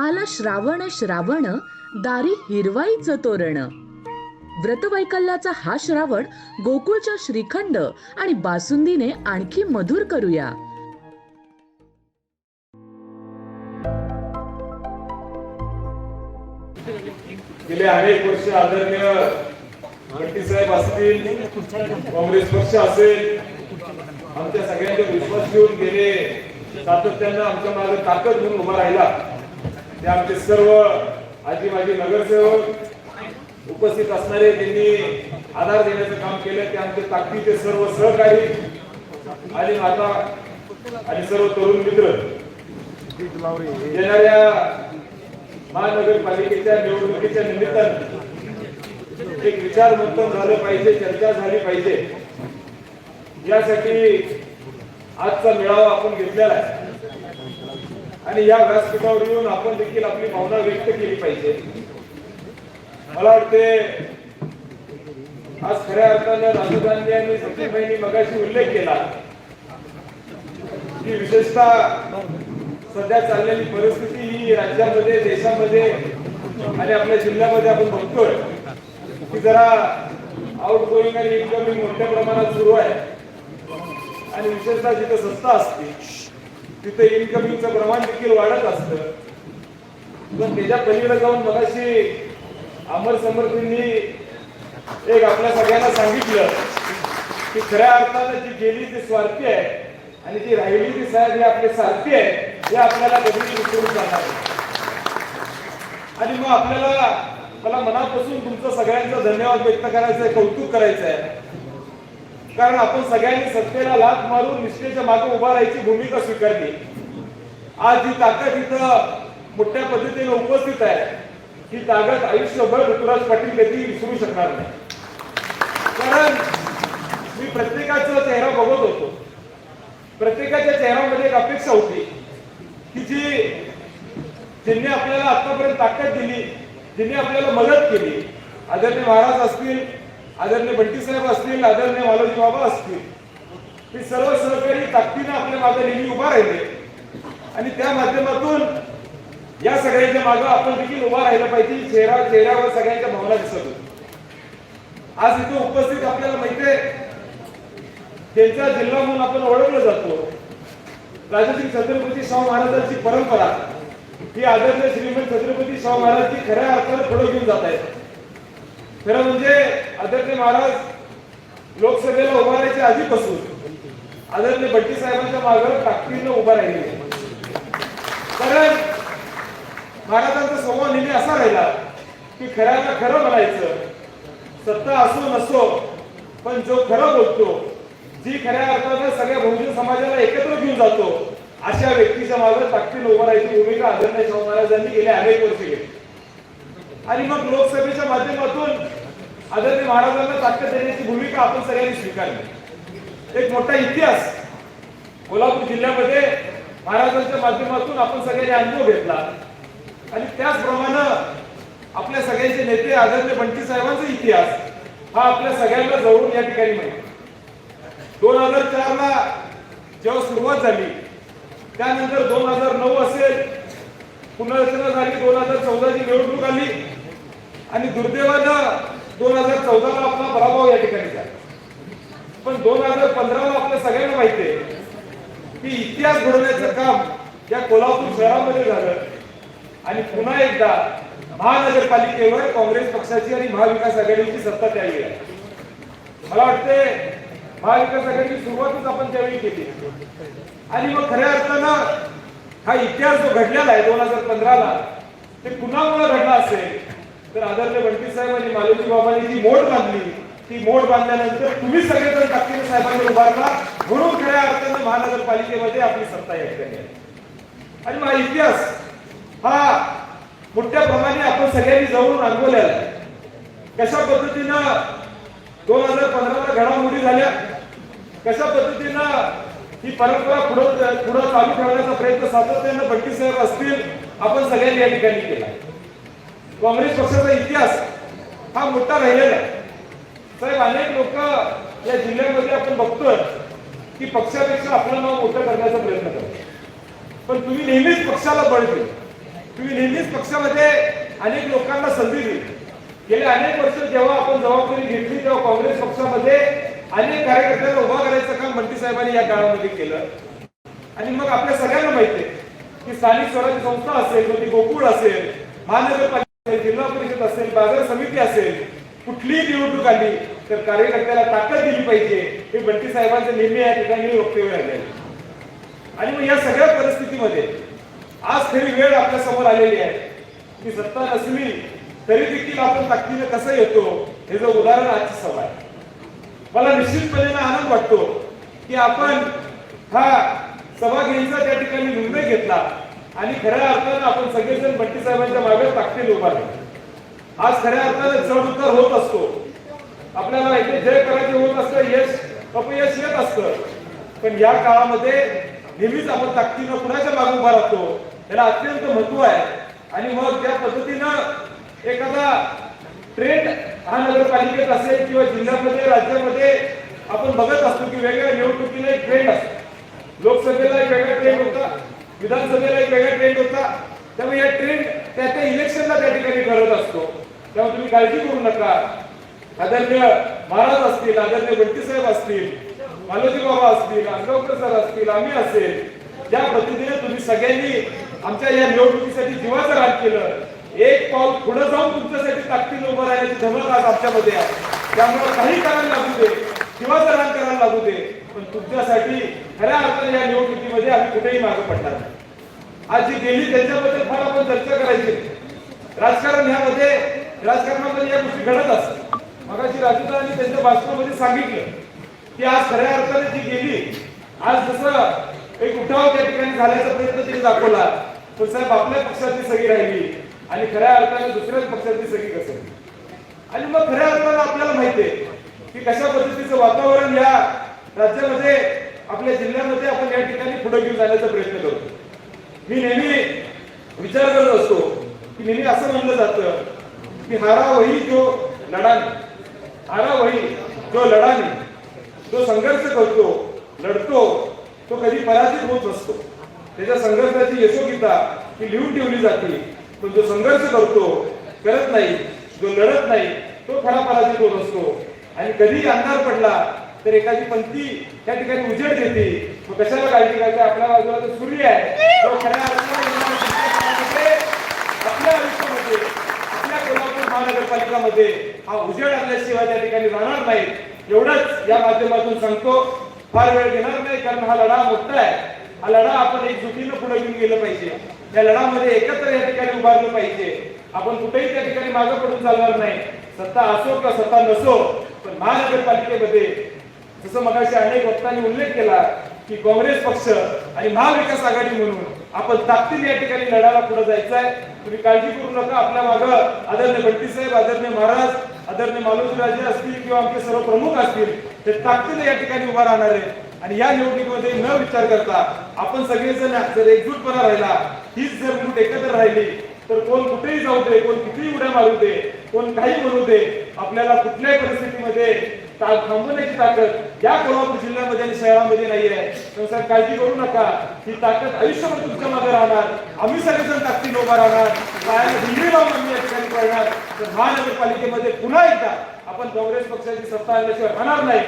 आला श्रावण श्रावण दारी हिरवाईचं तोरण. व्रतवैकल्याचा हा श्रावण गोकुळच्या श्रीखंड आणि बासुंदीने आणखी मधुर करूया. गेले अनेक वर्ष आदरणीय भट्टी साहेब असतील काँग्रेस पक्ष असेल आमच्या सगळ्यांचा विश्वास घेऊन गेले. सातत्यानं आमच्या मागे ताकद घेऊन उभा राहिला. ते आमचे सर्व आजी माजी नगरसेवक उपस्थित असणारे त्यांनी आधार देण्याचं काम केलं ते आमचे ताकदीचे सर्व सहकारी आणि माता आणि सर्व तरुण मित्र येणाऱ्या महानगरपालिकेच्या निवडणुकीच्या निमित्तानं एक विचार मंथन झालं पाहिजे चर्चा झाली पाहिजे. यासाठी आजचा मेळावा आपण घेतलेला आहे. आणि या व्यासपीठावर येऊन आपण देखील आपली भावना व्यक्त केली पाहिजे. मला वाटते आज खऱ्या अर्थानं राजीव गांधी यांनी सचिनभाईंनी मगाशी उल्लेख केला की विशेषतः सध्या चाललेली परिस्थिती ही राज्यामध्ये देशामध्ये आणि आपल्या जिल्ह्यामध्ये आपण बघतोय की जरा आउट गोईंग आणि इनकमिंग मोठ्या प्रमाणात सुरू आहे. आणि विशेषतः जिथे सत्ता असते तिथे इनकमिंगचं प्रमाण देखील वाढत असतं. पण त्याच्या पलीकडे जाऊन मगाशी अमर समर्थींनी एक आपल्या सगळ्यांना सांगितलं की खऱ्या अर्थानं जी गेली ती स्वार्थी आहे आणि जी राहिली ती साहेब हे आपले सारथी आहे हे आपल्याला कधीही विसरून जाणार आणि मग आपल्याला मला मनापासून तुमचं सगळ्यांचं धन्यवाद व्यक्त करायचं आहे कौतुक करायचं आहे कारण आपण सगळ्यांनी सत्तेला लाथ मारून निष्ठेच्या मागे उभा राहायची भूमिका स्वीकारली. आज जी ताकद इथं मोठ्या पद्धतीने उपस्थित आहे ही ताकद आयुष्यभर ऋतुराज पाटील कधी विसरू शकणार नाही. कारण मी प्रत्येकाचा चेहरा बघत होतो. प्रत्येकाच्या चेहऱ्यामध्ये एक अपेक्षा होती की जी ज्यांनी आपल्याला आतापर्यंत ताकद दिली ज्यांनी आपल्याला मदत केली आदरणीय महाराज असतील आदरणीय बंटी साहेब असतील आदरणीय मालोजी बाबा असतील हे सर्व सहकारी ताकदीनं आपल्या मागे नेहमी उभा राहिले. आणि त्या माध्यमातून या सगळ्यांच्या मागे आपण देखील उभा राहिलं पाहिजे. चेहरा चेहऱ्यावर सगळ्यांच्या भावना दिसत होती आज इथे उपस्थित आपल्याला माहिती आहे त्यांचा जिल्हा म्हणून आपण ओळखलं जातो. राजश्री छत्रपती शाहू महाराजांची परंपरा ही आदरणीय श्रीमंत छत्रपती शाहू महाराज खऱ्या अर्थानं पुढे घेऊन जात आहेत. खरं म्हणजे आदरणीय महाराज लोकसभेला उभा राहायच्या आधीपासून आदरणीय भट्टी साहेबांच्या मागे ताकदीनं उभा राहिले कारण महाराजांचा स्वभाव नेहमी असा राहिला की खऱ्याला खरं म्हणायचं सत्ता असो नसो पण जो खरं बोलतो जी खऱ्या अर्थानं सगळ्या बहुजन समाजाला एकत्र घेऊन जातो अशा व्यक्तीच्या मागे ताकदीनं उभं राहायची भूमिका आदरणीय शाहू महाराजांनी गेल्या अनेक वर्ष घेतली. आणि मग लोकसभेच्या माध्यमातून आदरणीय महाराजांना ताकद देण्याची भूमिका आपण सगळ्यांनी स्वीकारली. एक मोठा इतिहास कोल्हापूर जिल्ह्यामध्ये महाराजांच्या माध्यमातून आपण सगळ्यांनी अनुभव घेतला. आणि त्याचप्रमाणे आपल्या सगळ्यांचे नेते आदरणीय बंटी साहेबांचा इतिहास हा आपल्या सगळ्यांना जवळून या ठिकाणी माहिती दोन हजार चार ला जेव्हा सुरुवात झाली त्यानंतर दोन हजार नऊ असेल पुनर्रचना झाली दोन हजार चौदाची निवडणूक आली. आणि दुर्दैवानं दोन हजार चौदाला आपला पराभव या ठिकाणी झाला. पण दोन हजार पंधराला आपल्या सगळ्यांना माहिती आहे की इतिहास घडवण्याचं काम या कोल्हापूर शहरामध्ये झालं. आणि पुन्हा एकदा महानगरपालिकेवर काँग्रेस पक्षाची आणि महाविकास आघाडीची सत्ता त्यावेळी आहे मला वाटते महाविकास आघाडीची सुरुवातच आपण त्यावेळी केली. आणि मग खऱ्या अर्थानं हा इतिहास जो घडलेला आहे दोन हजार पंधराला ते कुणामुळे घडला असेल. तर आदरणीय बंटी साहेब आणि मालोजी बाबांनी जी मोड बांधली ती मोड बांधल्यानंतर तुम्ही सगळेजण ताकदीने साहेबांवर उभारला म्हणून खऱ्या अर्थानं महानगरपालिकेमध्ये आपली सत्ता या आहे आणि माझा इतिहास हा मोठ्या प्रमाणे आपण सगळ्यांनी जवळून अनुभवलेला आहे कशा पद्धतीनं दोन हजार पंधराला घडामोडी झाल्या? कशा पद्धतीनं ही परंपरा पुढं पुढं चालू ठेवण्याचा प्रयत्न सातत्यानं बंटी साहेब असतील आपण सगळ्यांनी या ठिकाणी केला. काँग्रेस पक्षाचा इतिहास हा मोठा राहिलेला आहे. साहेब अनेक लोक या जिल्ह्यामध्ये आपण बघतोय की पक्षापेक्षा आपलं नाव मोठं करण्याचा प्रयत्न करतो पण तुम्ही नेहमीच पक्षाला बळ दिले. तुम्ही नेहमीच पक्षामध्ये अनेक लोकांना संधी दिली. गेले अनेक वर्ष जेव्हा आपण जबाबदारी घेतली तेव्हा काँग्रेस पक्षामध्ये अनेक कार्यकर्त्यांना उभा करायचं काम मंत्री साहेबांनी या काळामध्ये केलं. आणि मग आपल्या सगळ्यांना माहिती आहे की स्थानिक स्वराज्य संस्था असेल मग ती गोकुळ असेल महानगरपालिका जिल्हा परिषद असेल बाजार समिती असेल कुठलीही निवडणूक आली तर कार्यकर्त्याला ताकद दिली पाहिजे. हे बंटी साहेबांचं नेहमी या ठिकाणी वक्तव्य राहिले. आणि मग या सगळ्या परिस्थितीमध्ये आज खरी वेळ आपल्यासमोर आलेली आहे. की सत्ता नसली तरी देखील आपण ताकदीने कसं येतो हे जो उदाहरण आजची सभा आहे. मला निश्चितपणे आनंद वाटतो की आपण हा सभा घ्यायचा त्या ठिकाणी निर्णय घेतला. आणि खऱ्या अर्थानं आपण सगळेजण भट्टी साहेबांच्या मागे ताकतील उभारले आज खऱ्या अर्थानं चढ होत असतो. आपल्याला इथे जय करायचे होत असतं यश अपयश येत असतं. पण या काळामध्ये नेहमीच आपण ताकदीनं कुणाच्या मागे उभा राहतो याला अत्यंत महत्त्व आहे. आणि मग त्या पद्धतीनं एखादा ट्रेंड हा नगरपालिकेत असेल किंवा जिल्ह्यामध्ये राज्यामध्ये आपण बघत असतो की वेगळ्या निवडणुकीला एक ट्रेंड असतो. लोकसभेला एक वेगळा ट्रेंड होता विधानसभेला एक वेगळा ट्रेंड होता त्यामुळे या ट्रेंड त्या त्या इलेक्शनला त्या ठिकाणी करत असतो. त्यामुळे तुम्ही काळजी करू नका. आदरणीय महाराज असतील आदरणीय बंटी साहेब असतील मालोजी बाबा असतील अंगावकर सर असतील आम्ही असेल ज्या पद्धतीने तुम्ही सगळ्यांनी आमच्या या निवडणुकीसाठी जीवाचं रान केलं. एक पाऊल पुढे जाऊन तुमच्यासाठी ताकदीने उभं राहण्याची धमक आज आमच्यामध्ये आहे. त्यामुळे काही करायला लागू दे जीवाचं रान करायला लागू दे पण तुमच्यासाठी खऱ्या अर्थाने या निवडणुकीमध्ये आम्ही कुठेही मागे पडणार आज जी गेली त्यांच्याबद्दल फार आपण चर्चा करायची. राजकारण ह्यामध्ये राजकारणामध्ये या गोष्टी घडत असतात. मगाशी राजूदानी त्यांच्या भाषणामध्ये सांगितलं की आज खऱ्या अर्थाने जी गेली. आज जसं एक उठाव त्या ठिकाणी झाल्याचा प्रयत्न त्यांनी दाखवला पण साहेब आपल्या पक्षातली सगळी राहिली आणि खऱ्या अर्थाने दुसऱ्याच पक्षातली सगळी कसं? आणि मग खऱ्या अर्थानं आपल्याला माहिती आहे की कशा पद्धतीचं वातावरण या राज्यामध्ये आपल्या जिल्ह्यामध्ये आपण या ठिकाणी पुढे घेऊन जाण्याचा प्रयत्न करतो. मी नेहमी विचार करत असतो की नेहमी असं म्हणलं जातं की हारा वही जो लढाने हारा वही जो लढाने जो संघर्ष करतो लढतो तो कधी पराजित होत नसतो. त्याच्या संघर्षाची यशोगीता ही लिहून ठेवली जाते. पण जो संघर्ष करतो करत नाही जो लढत नाही तो खरा पराजित होत असतो. आणि कधी अंधार पडला तर एखादी पंक्ती त्या ठिकाणी उजेड देते मग कशाला काळजी करायची आपल्या बाजूला तर सूर्य आहे. तो खऱ्या अर्थाने आपल्या आयुष्यामध्ये आपल्या कोल्हापूर महानगरपालिकामध्ये हा उजेड आणल्याशिवाय त्या ठिकाणी राहणार नाही. एवढंच या माध्यमातून सांगतो फार वेळ घेणार नाही कारण हा लढा मोठा आहे. हा लढा आपण एकजुटीनं पुढे घेऊन गेलं पाहिजे. या लढामध्ये एकत्र या ठिकाणी उभारलं पाहिजे. आपण कुठेही त्या ठिकाणी मागे पडून चालणार नाही. सत्ता असो का सत्ता नसो पण महानगरपालिकेमध्ये जसं मगाशी अनेक वक्तांनी उल्लेख केला की काँग्रेस पक्ष आणि महाविकास आघाडी म्हणून आपण ताकदीने या ठिकाणी लढायला पुढे जायचं आहे तुम्ही काळजी करू नका. आपल्या मागं आदरणीय बंटी साहेब आदरणीय महाराज आदरणीय मालोजी राजे असतील किंवा आमचे सर्व प्रमुख असतील ते ताकदीने या ठिकाणी उभा राहणार आहे आणि या निवडणुकीमध्ये न विचार करता आपण सगळेजण जर एकजूटपणा राहिला हीच जर मूठ एकत्र राहिली तर कोण कुठेही जाऊ दे कोण कितीही उड्या मारू दे कोण काही म्हणू दे आपल्याला कुठल्याही परिस्थितीमध्ये थांबवण्याची ताकद या कोल्हापूर जिल्ह्यामध्ये आणि शहरामध्ये नाही आहे काळजी करू नका. ही ताकद आयुष्यभर तुमच्या मागे राहणार. आम्ही सगळेजण ताकदीन उभा राहणार. पायाला भिंगरी लावून आम्ही या ठिकाणी पळणार तर महानगरपालिकेमध्ये पुन्हा एकदा आपण काँग्रेस पक्षाची सत्ता आणल्याशिवाय राहणार नाही.